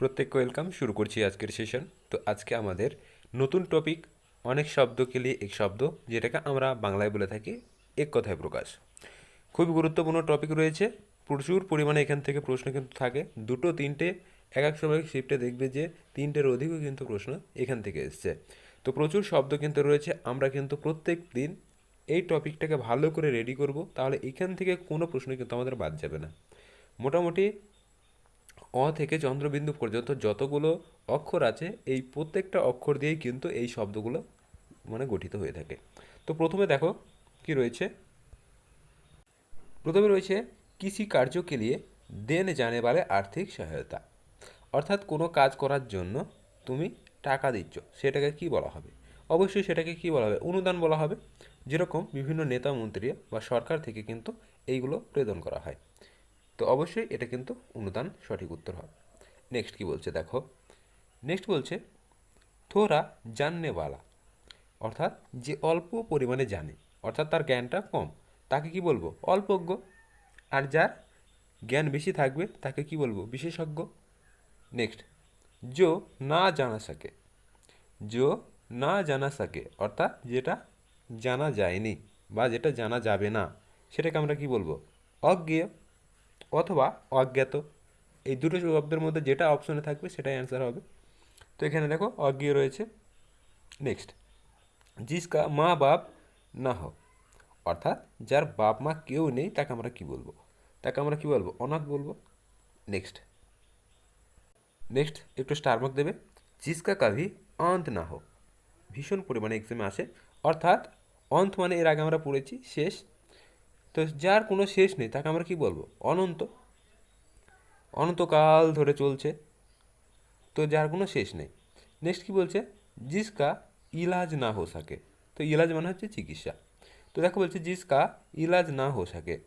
প্রত্যেককে ওয়েলকাম শুরু করছি আজকের সেশন তো আজকে আমাদের নতুন টপিক অনেক শব্দকে নিয়ে এক শব্দ, যেটাকে আমরা বাংলায় বলে থাকি এক কথায় প্রকাশ। খুবই গুরুত্বপূর্ণ টপিক রয়েছে। প্রচুর পরিমাণে এখান থেকে প্রশ্ন কিন্তু থাকে। দুটো, তিনটে, এক এক সময় শিফটে দেখবে যে তিনটের অধিকও কিন্তু প্রশ্ন এখান থেকে এসছে। তো প্রচুর শব্দ কিন্তু রয়েছে। আমরা কিন্তু প্রত্যেক দিন এই টপিকটাকে ভালো করে রেডি করব, তাহলে এখান থেকে কোনো প্রশ্ন কিন্তু আমাদের বাদ যাবে না। মোটামুটি অ থেকে চন্দ্রবিন্দু পর্যন্ত যতগুলো অক্ষর আছে, এই প্রত্যেকটা অক্ষর দিয়েই কিন্তু এই শব্দগুলো মানে গঠিত হয়ে থাকে। তো প্রথমে দেখো কি রয়েছে? প্রথমে রয়েছে কৃষি কার্যকে নিয়ে দেন জানে বালে আর্থিক সহায়তা। অর্থাৎ কোনো কাজ করার জন্য তুমি টাকা দিচ্ছ, সেটাকে কি বলা হবে? অবশ্যই সেটাকে কি বলা হবে? অনুদান বলা হবে। যেরকম বিভিন্ন নেতা মন্ত্রী বা সরকার থেকে কিন্তু এইগুলো প্রেরণ করা হয়। তো অবশ্যই এটা কিন্তু অনুদান সঠিক উত্তর হবে। নেক্সট কি বলছে দেখো? নেক্সট বলছে থোরা জাননেওয়ালা। অর্থাৎ যে অল্প পরিমাণে জানে, অর্থাৎ তার জ্ঞানটা কম, তাকে কি বলব? অল্পজ্ঞ। আর যার জ্ঞান বেশি থাকবে, তাকে কি বলব? বিশেষজ্ঞ। নেক্সট জো না জানা সকে। জো না জানা সকে। অর্থাৎ যেটা জানা যায়নি বা যেটা জানা যাবে না, সেটাকে আমরা কি বলব? অজ্ঞেয় অথবা অজ্ঞাত। এই দুটো শব্দের মধ্যে যেটা অপশনে থাকবে সেটাই অ্যান্সার হবে। তো এখানে দেখো অজ্ঞেয় রয়েছে। নেক্সট জিসকা মা বাপ না হোক। অর্থাৎ যার বাপ মা কেউ নেই, তাকে আমরা কি বলব? তাকে আমরা কি বলব? অনাথ বলব। নেক্সট নেক্সট একটু স্টারমার্ক দেবে। জিসকা কাভি অন্ত না হোক। ভীষণ পরিমাণে এক্সামে আসে। অর্থাৎ অন্ত মানে এর আগে আমরা পড়েছি, শেষ। তো যার কোনো শেষ নেই, তাকে আমরা কি বলব? অনন্ত। অনন্তকাল ধরে চলছে। তো যার কোনো শেষ নেই। নেক্সট কি বলছে? জিসকা ইলাজ না হো সকে। তো ইলাজ মানে হচ্ছে চিকিৎসা। তো দেখো বলছে জিসকা ইলাজ না হো সকে।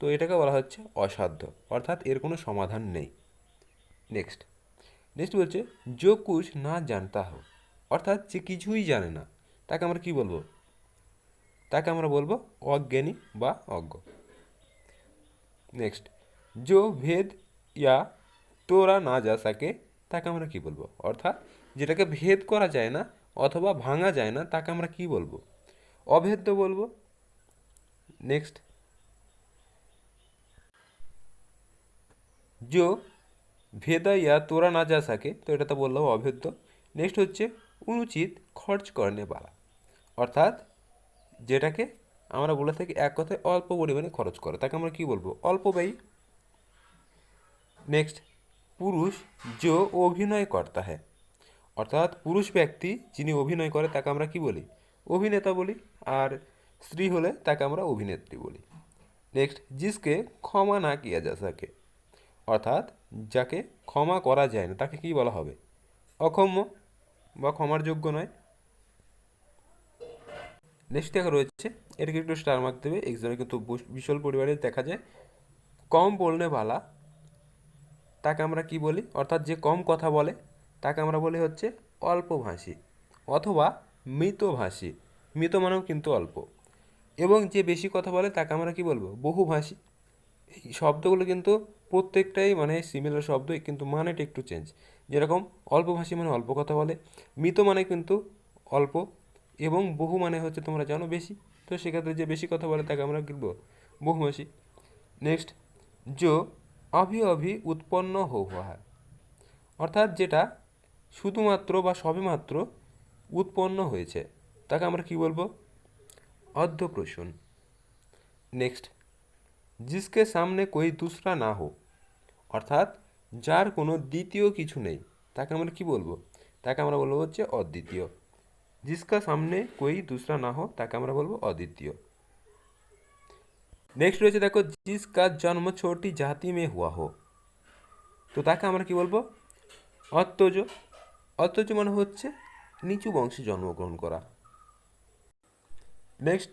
তো এটাকে বলা হচ্ছে অসাধ্য। অর্থাৎ এর কোনো সমাধান নেই। নেক্সট নেক্সট বলছে জো কুছ না জানতা হো। অর্থাৎ যে কিছুই জানে না। তাকে আমরা কি বলব? তাকে আমরা বলব অজ্ঞানী বা অজ্ঞ। নেক্সট জো ভেদ ইয়া তোরা না যা সকে, তাকে আমরা কি বলব? অর্থাৎ যেটাকে ভেদ করা যায় না অথবা ভাঙা যায় না, তাকে আমরা কি বলব? অভেদ্য বলব। নেক্সট জো ভেদা ইয়া তোরা না যা সাকে, তো এটা তো বললাম অভেদ্য নেক্সট হচ্ছে অনুচিত খরচ করনে বালা। অর্থাৎ যেটাকে আমরা বলে থাকি এক কথায় অল্প পরিমাণে খরচ করে। তাকে আমরা কি বলব? অল্প ব্যয়ী। নেক্সট পুরুষ যে অভিনয় করতা হ্যাঁ অর্থাৎ পুরুষ ব্যক্তি যিনি অভিনয় করে, তাকে আমরা কি বলি? অভিনেতা বলি। আর স্ত্রী হলে তাকে আমরা অভিনেত্রী বলি। নেক্সট জিসকে ক্ষমা না কিয়া যা সকে। অর্থাৎ যাকে ক্ষমা করা যায় না, তাকে কি বলা হবে? অক্ষম্য বা ক্ষমার যোগ্য নয়। নেক্সট দেখা রয়েছে এটাকে একটু স্টার মার্ক দেবে এক্সামে কিন্তু বিশাল পরিমাণে দেখা যায়। কম বলনে ভালা তাকে আমরা কি বলি? অর্থাৎ যে কম কথা বলে, তাকে আমরা বলি হচ্ছে অল্পভাষী অথবা মৃতভাষী মৃত মানেও কিন্তু অল্প। এবং যে বেশি কথা বলে, তাকে আমরা কি বলব? বহুভাষী এই শব্দগুলো কিন্তু প্রত্যেকটাই মানে সিমিলার শব্দ কিন্তু মানেটা একটু চেঞ্জ যেরকম অল্পভাষী মানে অল্প কথা বলে, মৃত মানে কিন্তু অল্প এবং বহু মানে হচ্ছে তোমরা জানো বেশি। তো সেক্ষেত্রে যে বেশি কথা বলে তাকে আমরা বলব বহুভাষী নেক্সট जो অভি অভি উৎপন্ন হো হয়। অর্থাৎ যেটা শুধুমাত্র বা সবেমাত্র উৎপন্ন হয়েছে, তাকে আমরা কি বলব? অর্ধপ্রসূন। নেক্সট জিসকে সামনে কোই দুসরা না হো, অর্থাৎ যার কোনো দ্বিতীয় কিছু নেই, তাকে আমরা কি বলব? তাকে আমরা বলব হচ্ছে অদ্বিতীয়। জিসকা সামনে কোই দুসরা না হো তাকে আমরা বলব অদ্বিতীয় নেক্সট রয়েছে দেখো জিসকা জন্ম ছোটি জাতি মে হুয়া হো তো তাকে আমরা কি বলব অত্যজ অত্যজ মানে হচ্ছে নিচু বংশে জন্মগ্রহণ করা নেক্সট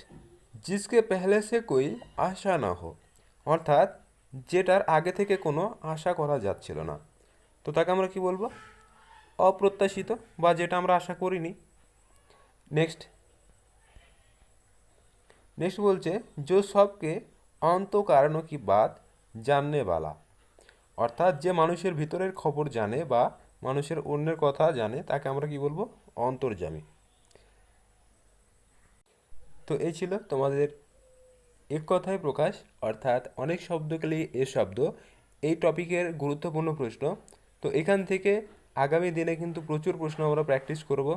জিসকে পেহলে সে কই আশা না হো অর্থাৎ যেটার আগে থেকে কোনো আশা করা যাচ্ছিল না তো তাকে আমরা কি বলব অপ্রত্যাশিত বা যেটা আমরা আশা করিনি নেক্সট নেক্সট বলছে যে সবকে অন্ত কারণ কি বাদ জাননেওয়ালা অর্থাৎ যে মানুষের ভিতরের খবর জানে বা মানুষের অন্যের কথা জানে, তাকে আমরা কি বলব? অন্তর্জামী। তো এই ছিল তোমাদের এক কথায় প্রকাশ। অর্থাৎ অনেক শব্দকালি এ শব্দ। এই টপিকের গুরুত্বপূর্ণ প্রশ্ন। তো এখান থেকে আগামী দিনে কিন্তু প্রচুর প্রশ্ন আমরা প্র্যাকটিস করব।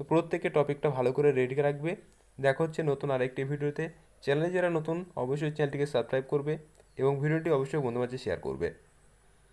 তো প্রত্যেকে টপিকটা ভালো করে রেডি রাখবে। দেখা হচ্ছে নতুন আরেকটি ভিডিওতে। চ্যানেলে যারা নতুন, অবশ্যই চ্যানেলটিকে সাবস্ক্রাইব করবে এবং ভিডিওটি অবশ্যই বন্ধু মাঝে শেয়ার করবে।